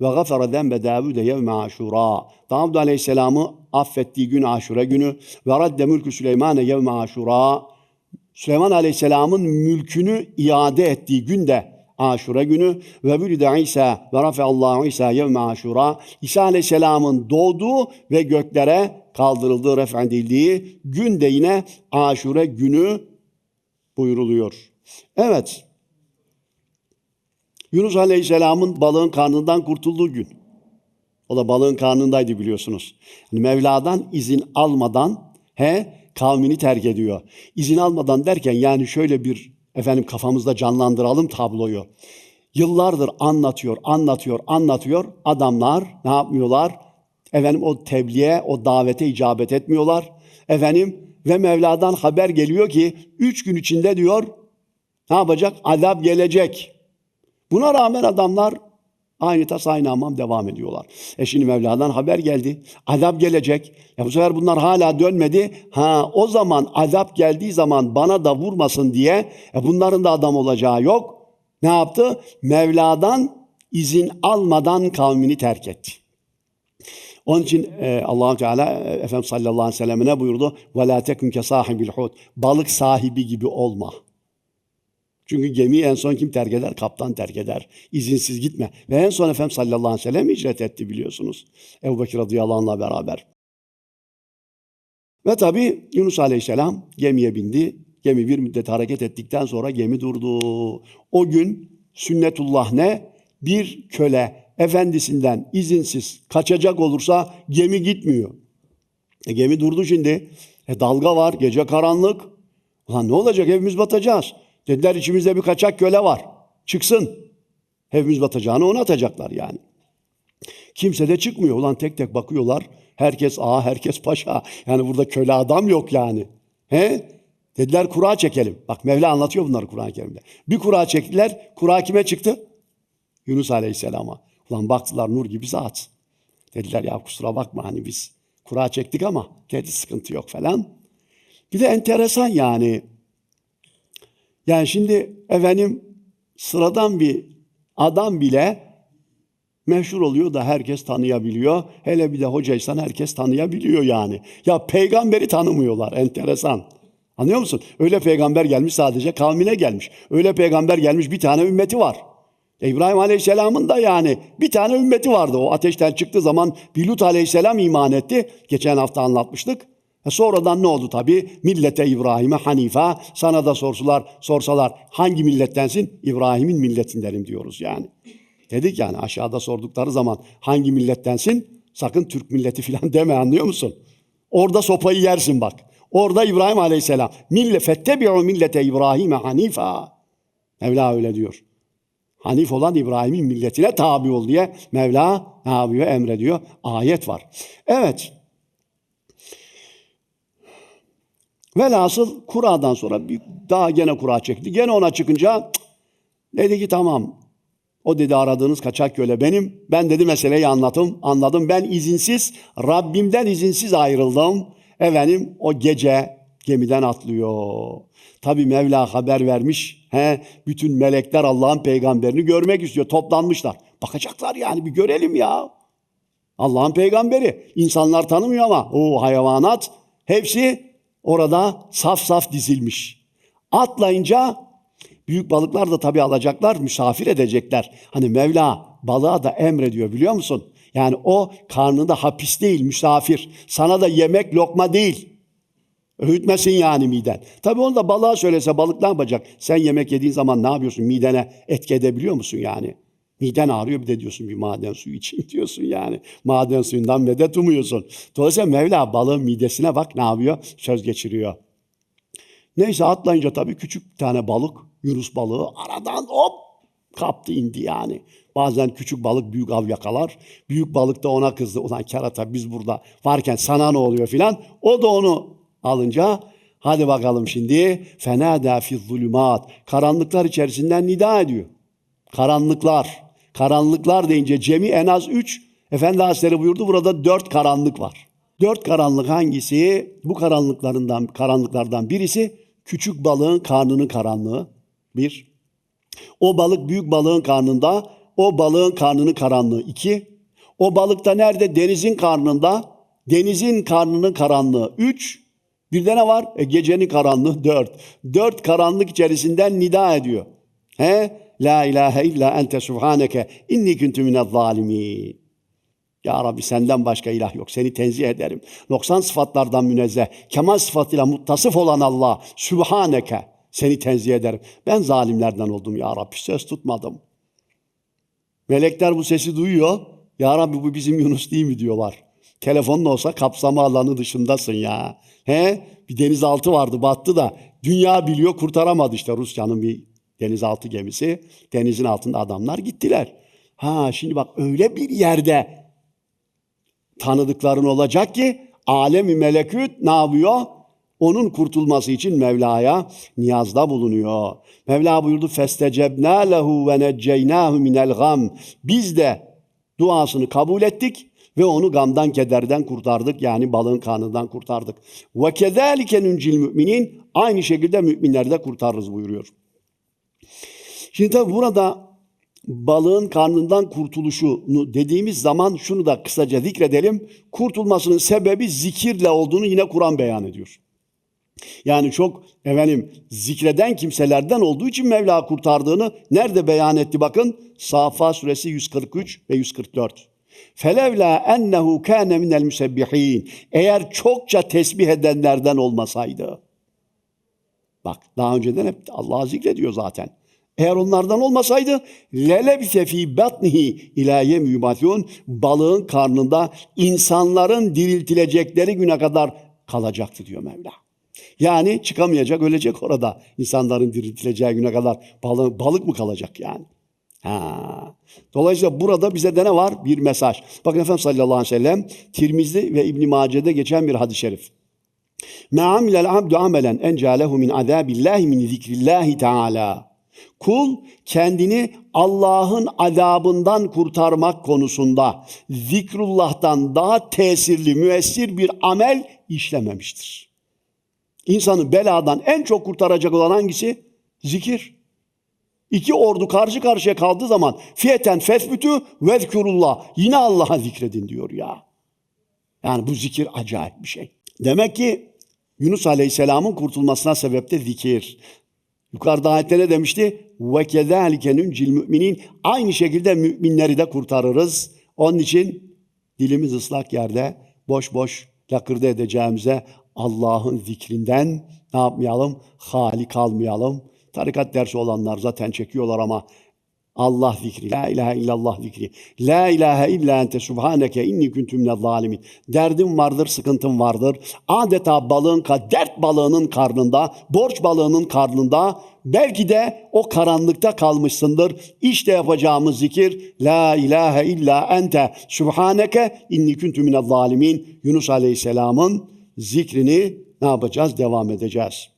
ve gafara zembe Davud'e yevme aşura. Davud Aleyhisselam'ı affettiği gün aşure günü ve radde mülkü Süleyman'e yevme aşura. Süleyman Aleyhisselam'ın mülkünü iade ettiği günde Aşure günü ve bülide İsa ve rafeallahu İsa yevme aşura. İsa Aleyhisselam'ın doğduğu ve göklere kaldırıldığı, refedildiği gün de yine Aşure günü buyuruluyor. Evet. Yunus Aleyhisselam'ın balığın karnından kurtulduğu gün. O da balığın karnındaydı biliyorsunuz. Mevla'dan izin almadan he kavmini terk ediyor. İzin almadan derken yani şöyle bir efendim kafamızda canlandıralım tabloyu. Yıllardır anlatıyor, anlatıyor, anlatıyor. Adamlar ne yapmıyorlar? Efendim o tebliğe, o davete icabet etmiyorlar. Efendim ve Mevla'dan haber geliyor ki üç gün içinde diyor ne yapacak? Azap gelecek. Buna rağmen adamlar aynı tas aynı amam devam ediyorlar. E şimdi Mevla'dan haber geldi. Azap gelecek. Ya bu sefer bunlar hala dönmedi. Ha o zaman azap geldiği zaman bana da vurmasın diye e bunların da adam olacağı yok. Ne yaptı? Mevla'dan izin almadan kavmini terk etti. Onun için e, allah Teala e, Efendimiz sallallahu aleyhi ve sellem ne buyurdu? وَلَا تَكُنْ كَصَاحِبِ الْحُوتِ Balık sahibi gibi olma. Çünkü gemiyi en son kim terk eder? Kaptan terk eder. İzinsiz gitme. Ve en son Efendimiz sallallahu aleyhi ve sellem hicret etti biliyorsunuz. Ebu Bekir radıyallahu anh'la beraber. Ve tabi Yunus aleyhisselam gemiye bindi. Gemi bir müddet hareket ettikten sonra gemi durdu. O gün sünnetullah ne? Bir köle efendisinden izinsiz kaçacak olursa gemi gitmiyor. E, gemi durdu şimdi. E, dalga var, gece karanlık. Ulan ne olacak? Hepimiz batacağız. Dediler içimizde bir kaçak köle var. Çıksın. Hepimiz batacağını ona atacaklar yani. Kimse de çıkmıyor. Ulan tek tek bakıyorlar. Herkes ağa, herkes paşa. Yani burada köle adam yok yani. He? Dediler kura çekelim. Bak Mevla anlatıyor bunları Kur'an-ı Kerim'de. Bir kura çektiler. Kura kime çıktı? Yunus Aleyhisselam'a. Ulan baktılar nur gibi zat. Dediler ya kusura bakma hani biz kura çektik ama kendi sıkıntı yok falan. Bir de enteresan yani. Yani şimdi efendim sıradan bir adam bile meşhur oluyor da herkes tanıyabiliyor. Hele bir de hocaysan herkes tanıyabiliyor yani. Ya peygamberi tanımıyorlar enteresan. Anlıyor musun? Öyle peygamber gelmiş sadece kavmine gelmiş. Öyle peygamber gelmiş bir tane ümmeti var. İbrahim Aleyhisselam'ın da yani bir tane ümmeti vardı. O ateşten çıktığı zaman bir Lut Aleyhisselam iman etti. Geçen hafta anlatmıştık. E sonradan ne oldu tabi? Millete İbrahim'e Hanifa. Sana da sorsular, sorsalar hangi millettensin? İbrahim'in milletindenim diyoruz yani. Dedik yani aşağıda sordukları zaman hangi millettensin? Sakın Türk milleti falan deme anlıyor musun? Orada sopayı yersin bak. Orada İbrahim Aleyhisselam. Mille fettebi'u millete İbrahim'e Hanifa. Mevla öyle diyor. Hanif olan İbrahim'in milletine tabi ol diye Mevla ne yapıyor? Emrediyor. Ayet var. Evet. Velhasıl kuradan sonra bir, daha gene kura çekti. Gene ona çıkınca dedi ki tamam. O dedi aradığınız kaçak köle benim. Ben dedi meseleyi anlattım. Anladım. Ben izinsiz, Rabbimden izinsiz ayrıldım. Efendim o gece gemiden atlıyor. Tabi Mevla haber vermiş. He, bütün melekler Allah'ın peygamberini görmek istiyor. Toplanmışlar. Bakacaklar yani bir görelim ya. Allah'ın peygamberi. İnsanlar tanımıyor ama o hayvanat hepsi orada saf saf dizilmiş. Atlayınca büyük balıklar da tabii alacaklar, misafir edecekler. Hani Mevla balığa da emrediyor biliyor musun? Yani o karnında hapis değil, misafir. Sana da yemek lokma değil. Öğütmesin yani miden. Tabii onu da balığa söylese balık ne yapacak? Sen yemek yediğin zaman ne yapıyorsun? Midene etki edebiliyor musun yani? Miden ağrıyor bir de diyorsun bir maden suyu için diyorsun yani. Maden suyundan medet umuyorsun. Dolayısıyla Mevla balığın midesine bak ne yapıyor? Söz geçiriyor. Neyse atlayınca tabii küçük bir tane balık, Yunus balığı aradan hop kaptı indi yani. Bazen küçük balık büyük av yakalar. Büyük balık da ona kızdı. Ulan kerata biz burada varken sana ne oluyor filan. O da onu alınca hadi bakalım şimdi fenâdâ fi zulümat. Karanlıklar içerisinden nida ediyor. Karanlıklar. Karanlıklar deyince cemi en az üç. Efendi Hazretleri buyurdu burada dört karanlık var. Dört karanlık hangisi? Bu karanlıklarından karanlıklardan birisi küçük balığın karnının karanlığı. Bir. O balık büyük balığın karnında o balığın karnının karanlığı. iki. O balık da nerede? Denizin karnında. Denizin karnının karanlığı. Üç. Bir de ne var? E, gecenin karanlığı. Dört. Dört karanlık içerisinden nida ediyor. He? La ilahe illa ente subhaneke inni kuntu minez zalimin. Ya Rabbi senden başka ilah yok. Seni tenzih ederim. Noksan sıfatlardan münezzeh, kemal sıfatıyla muttasıf olan Allah, Sübhaneke. Seni tenzih ederim. Ben zalimlerden oldum ya Rabbi. Söz tutmadım. Melekler bu sesi duyuyor. Ya Rabbi bu bizim Yunus değil mi diyorlar. Telefonun olsa kapsama alanı dışındasın ya. He? Bir denizaltı vardı battı da dünya biliyor kurtaramadı işte Rusya'nın bir denizaltı gemisi. Denizin altında adamlar gittiler. Ha şimdi bak öyle bir yerde tanıdıkların olacak ki alemi melekut ne yapıyor? Onun kurtulması için Mevla'ya niyazda bulunuyor. Mevla buyurdu festecebna lehu ve necceynahu minel gam. Biz de duasını kabul ettik ve onu gamdan kederden kurtardık. Yani balığın kanından kurtardık. Ve kezalike nuncil müminin aynı şekilde müminleri de kurtarırız buyuruyor. Şimdi tabi burada balığın karnından kurtuluşunu dediğimiz zaman şunu da kısaca zikredelim. Kurtulmasının sebebi zikirle olduğunu yine Kur'an beyan ediyor. Yani çok efendim zikreden kimselerden olduğu için Mevla kurtardığını nerede beyan etti bakın? Safa suresi 143 ve 144. Felevla ennehu kâne minel müsebbihin. Eğer çokça tesbih edenlerden olmasaydı. Bak daha önceden hep Allah'ı zikrediyor zaten. Eğer onlardan olmasaydı lelebise fî batnihi ilâ yem yubatûn balığın karnında insanların diriltilecekleri güne kadar kalacaktı diyor Mevla. Yani çıkamayacak, ölecek orada. insanların diriltileceği güne kadar balık, balık mı kalacak yani? Ha. Dolayısıyla burada bize de ne var? Bir mesaj. Bakın Efendimiz sallallahu aleyhi ve sellem Tirmizi ve İbn Mace'de geçen bir hadis-i şerif. Me amilel abdu amelen encalehu min azabillahi min zikrillahi teala. Kul kendini Allah'ın azabından kurtarmak konusunda zikrullah'tan daha tesirli, müessir bir amel işlememiştir. İnsanı beladan en çok kurtaracak olan hangisi? Zikir. İki ordu karşı karşıya kaldığı zaman fiyeten fesbütü vezkurullah. Yine Allah'a zikredin diyor ya. Yani bu zikir acayip bir şey. Demek ki Yunus Aleyhisselam'ın kurtulmasına sebep de zikir. Yukarıda ayette ne demişti? Ve kezalike nuncil. Aynı şekilde müminleri de kurtarırız. Onun için dilimiz ıslak yerde boş boş lakırdı edeceğimize Allah'ın zikrinden ne yapmayalım? Hali kalmayalım. Tarikat dersi olanlar zaten çekiyorlar ama Allah zikri, la ilahe illallah zikri, la ilahe illa ente subhaneke inni kuntum minel zalimin. Derdim vardır, sıkıntım vardır. Adeta balığın, dert balığının karnında, borç balığının karnında, belki de o karanlıkta kalmışsındır. İşte yapacağımız zikir, la ilahe illa ente subhaneke inni kuntum minel zalimin. Yunus Aleyhisselam'ın zikrini ne yapacağız? Devam edeceğiz.